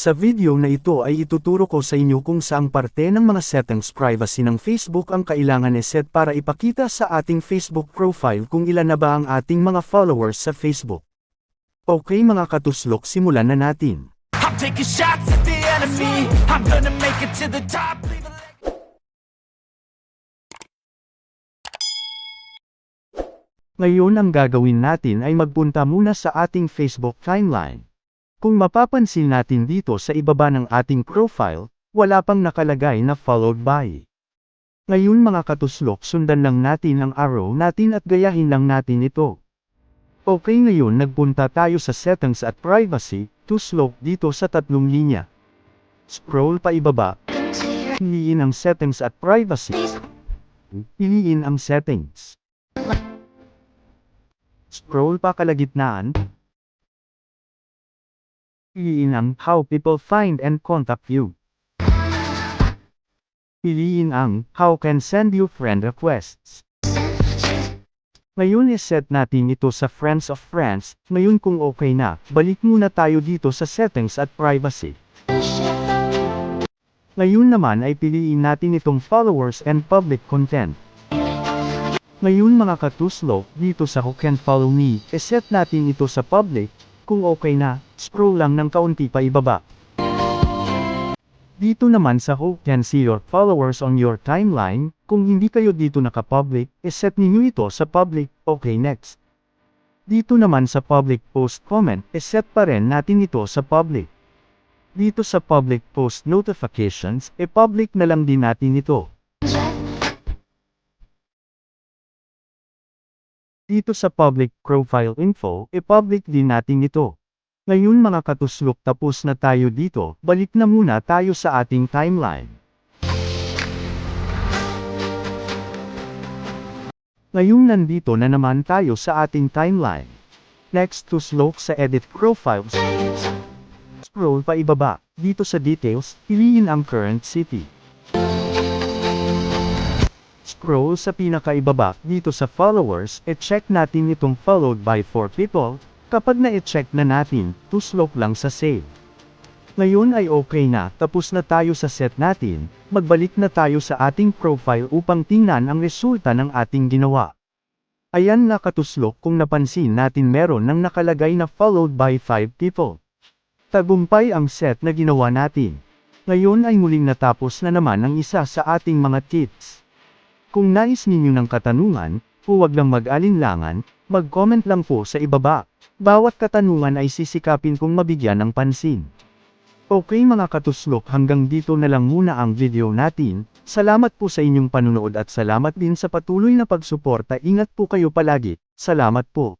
Sa video na ito ay ituturo ko sa inyo kung saang parte ng mga settings privacy ng Facebook ang kailangan i-set para ipakita sa ating Facebook profile kung ilan na ba ang ating mga followers sa Facebook. Okay mga katuslok simulan na natin. I'm taking shots at the enemy. I'm gonna make it to the top. Leave a leg- Ngayon ang gagawin natin ay magpunta muna sa ating Facebook timeline. Kung mapapansin natin dito sa ibaba ng ating profile, wala pang nakalagay na followed by. Ngayon mga katuslok sundan lang natin ang arrow natin at gayahin lang natin ito. Okay ngayon nagpunta tayo sa settings at privacy, to slope dito sa tatlong linya. Scroll pa ibaba, piliin ang settings at privacy. Piliin ang settings. Scroll pa kalagitnaan. Piliin ang How People Find and Contact You. Piliin ang How Can Send You Friend Requests. Ngayon iset natin ito sa Friends of Friends, ngayon kung okay na, balik muna tayo dito sa Settings at Privacy. Ngayon naman ay piliin natin itong Followers and Public Content. Ngayon mga katuslo, dito sa Who Can Follow Me, iset natin ito sa public, kung okay na, scroll lang ng kaunti pa ibaba. Dito naman sa Who Can See Your Followers on Your Timeline, kung hindi kayo dito naka-public, iset ninyo ito sa public, okay next. Dito naman sa Public Post Comment, iset pa rin natin ito sa public. Dito sa Public Post Notifications, e-public na lang din natin ito. Dito sa Public Profile Info, e-public din natin ito. Ngayon mga katuslok tapos na tayo dito, balik na muna tayo sa ating timeline. Ngayon nandito na naman tayo sa ating timeline. Next to slope sa Edit Profiles. Scroll pa ibaba, dito sa Details, piliin ang current city. Scroll sa pinakaibaba, dito sa Followers, e-check natin itong followed by 4 people, kapag na-check na natin, to slope lang sa save. Ngayon ay okay na, tapos na tayo sa set natin, magbalik na tayo sa ating profile upang tingnan ang resulta ng ating ginawa. Ayan na katuslok kung napansin natin meron ng nakalagay na followed by 5 people. Tagumpay ang set na ginawa natin. Ngayon ay muling natapos na naman ang isa sa ating mga tips. Kung nais ninyo ng katanungan, huwag lang mag-alinlangan, mag-comment lang po sa ibaba. Bawat katanungan ay sisikapin kong mabigyan ng pansin. Okay mga katuslok hanggang dito na lang muna ang video natin, salamat po sa inyong panunood at salamat din sa patuloy na pagsuporta ingat po kayo palagi, salamat po.